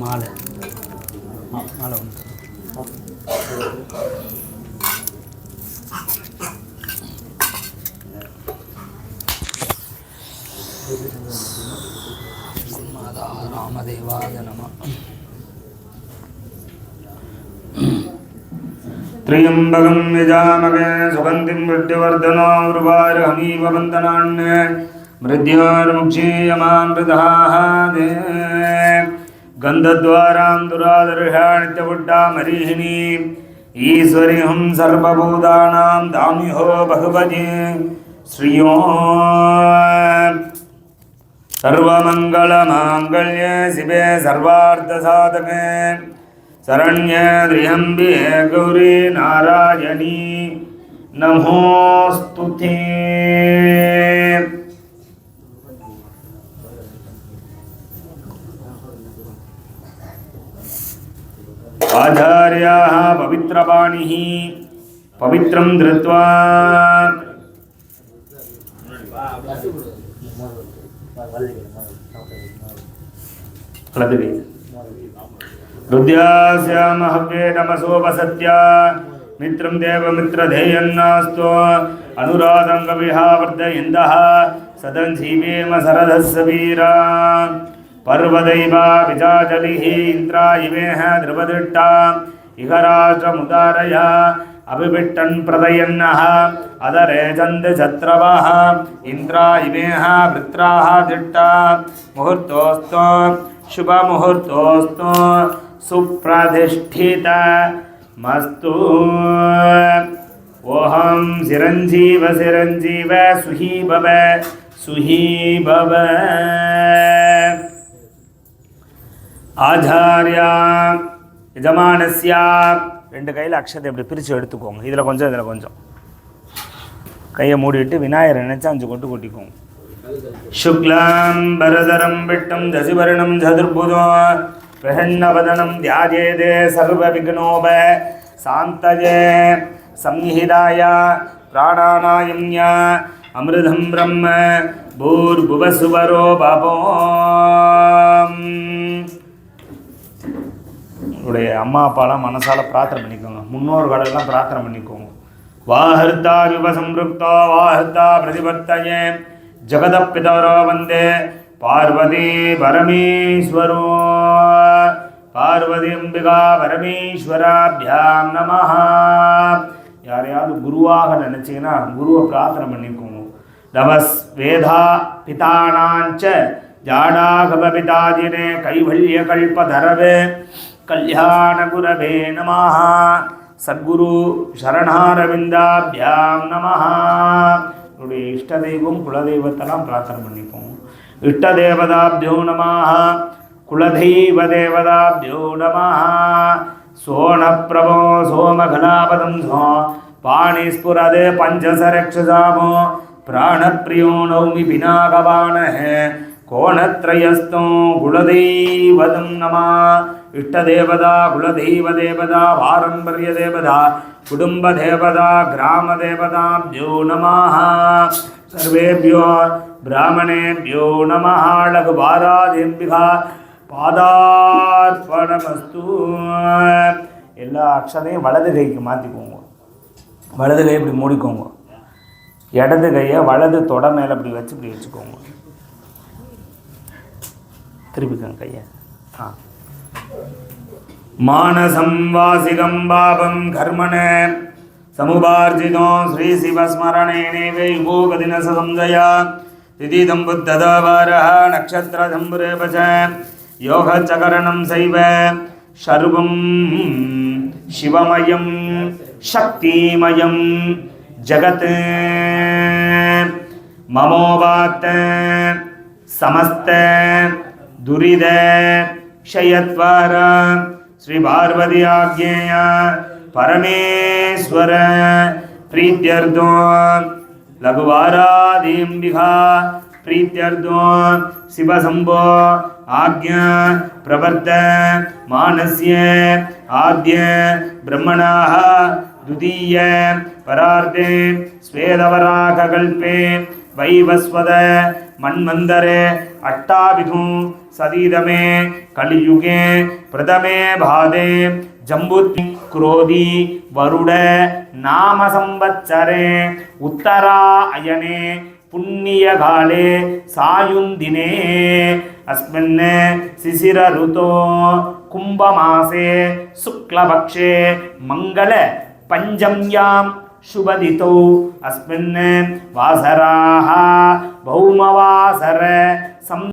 மாலை மா- மாலை ஒன்று மாதா ராமதேவாய நம त्र्यम्बकं यजामगे सुगन्धिं मृत्युवर्धनो उर्वारुहमीव वन्दनान् मृत्योर्मुक्षीयमामृताः கந்தத்வாராம் துராதர்ஷாணித்தபுட்டாம் ஹரிஹினி ஈஸ்வரிஹம் சர்வபூதானாம் தாமிஹோ பகவதி ஸ்ரீயோ சர்வமங்கலமாங்கல்ய சிவே சர்வார்த்தசாதகே சரண்ய திரியம்பியே கௌரி நாராயணி நமோஸ்துதே ఆచార్యాः పవిత్రపాణిः పవిత్రం ధృత్వా హృదయాశ్యామహవ్యే తమసోపసత్య మిత్రం దేవమిత్రధేయన్నాస్తో అనురాధం కవిహా వర్ధయంద సదం జీవేమ సరదస్స వీరా. पर्वदैवाभिजाजलिः इन्द्रा इवेह ध्रुवदृट्टाम् इह राष्ट्रमुदारय अभिविट्टन् प्रदयन्नः अदरेजन्द छत्रवः। इन्द्रा इमेह वृत्राः दृट्टा मुहूर्तोऽस्तो, शुभमुहूर्तोऽस्तो सुप्रतिष्ठितमस्तु ओहं सुही भव सुही भव ஆச்சாரியா. யஜமானஸ்யா ரெண்டு கையில் அக்ஷத்தை இப்படி பிரித்து எடுத்துக்கோங்க. இதில் கொஞ்சம் இதில் கொஞ்சம். கையை மூடிட்டு விநாயகர் நினைச்சு அஞ்சு கொட்டு கொட்டிக்கோங்க. சுக்லாம் பரதரம் விட்டம் தசிவரணம் சதுர்புதோ. பிரசன்னவதனம் தியாஜேதே சர்வ விக்னோப. சாந்தஜே சம்ஹிதாய பிராணானாயம்யா. அமிர்தம் பிரம்ம. பூர்புவசுவரோ பபோம். உடைய அம்மா அப்பாலாம் மனசால பிரார்த்தனை பண்ணிக்கோங்க. முன்னோர்களெல்லாம் பிரார்த்தனை பண்ணிக்கோங்க. வாஹர்த்தா விவ சம்ருக்தோ வாஹர்த்தா பிரதிபர்த்தயே பிதவரோ வந்தே. பார்வதி பரமேஸ்வரோ. பார்வதி அம்பிகா பரமேஸ்வராபியாம் நமஹ. யாரையாவது குருவாக நினச்சிங்கன்னா குருவை பிரார்த்தனை பண்ணிக்கோங்க. தவஸ் வேதா பிதானாஞ்ச ஜாடாகபபிதாதினே கைவல்ய கல்பதரவே கல்யாண குரவே சத்குரு சரணாரவிந்தாபியாம் நம என்னுடைய இஷ்ட தெய்வம் குலதெய்வத்தெல்லாம் பிரார்த்தனை பண்ணிப்போம். இஷ்ட தேவதாபியோ நம குலதெய்வ தேவதாபியோ நம சோணப்பிரபோ சோமகலாபதம் சோ பாணிஸ்புரது பஞ்சசரக்ஷசாமோ பிராணப்பிரியோ நௌமி பினாகவானஹே கோணத்ரயஸ்தோ குலதெய்வதம் நமா. இஷ்டதேவதா குலதெய்வதேவதா பாரம்பரிய தேவதா குடும்ப தேவதா குடும்பதேவதா கிராமதேவதாபியோ நமாக சர்வேபியோ பிராமணேபியோ நமः லகுபாராதேம்பிகா பாதார்ப்பணமஸ்து. எல்லா அக்ஷரையும் வலது கைக்கு மாற்றிக்கோங்க வலது கை இப்படி மூடிக்கோங்க. இடது கையை வலது தொட மேலே இப்படி வச்சு இப்படி வச்சுக்கோங்க. திருப்பிக்கோங்க கையை ஆ மானசம் வாசிகம் பாபம் கர்மண சமுபார்ஜிதோ ஸ்ரீ சிவஸ்மரணேனேவே யுகோகதின சம்ஜயா திதிதம் புத்ததாவாரः நக்ஷத்திரதம்புரேப ச யோகச்சகரணம் சைவ சர்வம் சிவமயம் சக்திமயம் ஜகத் மமோவாத்த समस्त ದುರಿದ ಕ್ಷಯತ್ವಾರ ಶ್ರೀ ಪಾರ್ವತಿ ಆಜ್ಞೇಯ ಪರಮೇಶ್ವರ ಪ್ರೀತ್ಯರ್ಥೋ ಲಘುವಾರಾದಿಂಬಿಘಾ ಪ್ರೀತ್ಯರ್ಥೋ ಶಿವಸಂಭೋ ಆಜ್ಞಾ ಪ್ರವರ್ತ ಮಾನಸ್ಯ ಆದ್ಯ ಬ್ರಹ್ಮಣಾಹ ದ್ವಿತೀಯ ಪರಾರ್ಧೆ ಸ್ವೇದವರಾಗಕಲ್ಪೆ ವೈವಸ್ವದ वैवस्वद मन्वन्तरे अट्टाविधुं सदीदमे कलियुगे प्रथमे भादे जम्बुद् क्रोधी वरुड नाम संवत्सरे उत्तरायणे पुण्यकाले सायुन्दिने अस्मिन् शिशिरऋतो कुम्भमासे शुक्लपक्षे मङ्गल पञ्चम्यां शुभदितौ अस्मिन् वासराः भौमवासर सं